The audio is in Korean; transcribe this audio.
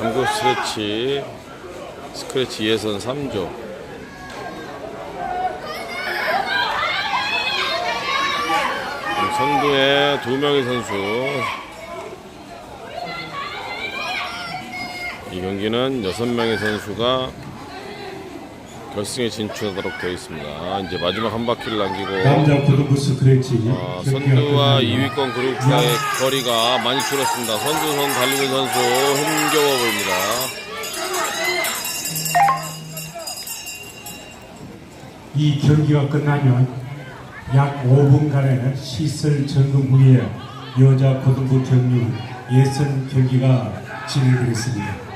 스크래치 스크래치 예선 3조. 선두에 두 명의 선수. 이 경기는 여섯 명의 선수가 결승에 진출하도록 되어 있습니다. 이제 마지막 한 바퀴를 남기고 경기가 선두와 끝납니다. 2위권 그룹과의 거리가 많이 줄었습니다. 선두선 달리는 선수 힘겨워 보입니다. 이 경기가 끝나면 약 5분간의 시설 점검 후에 여자 고등부 경륜 예선 경기가 진행되겠습니다.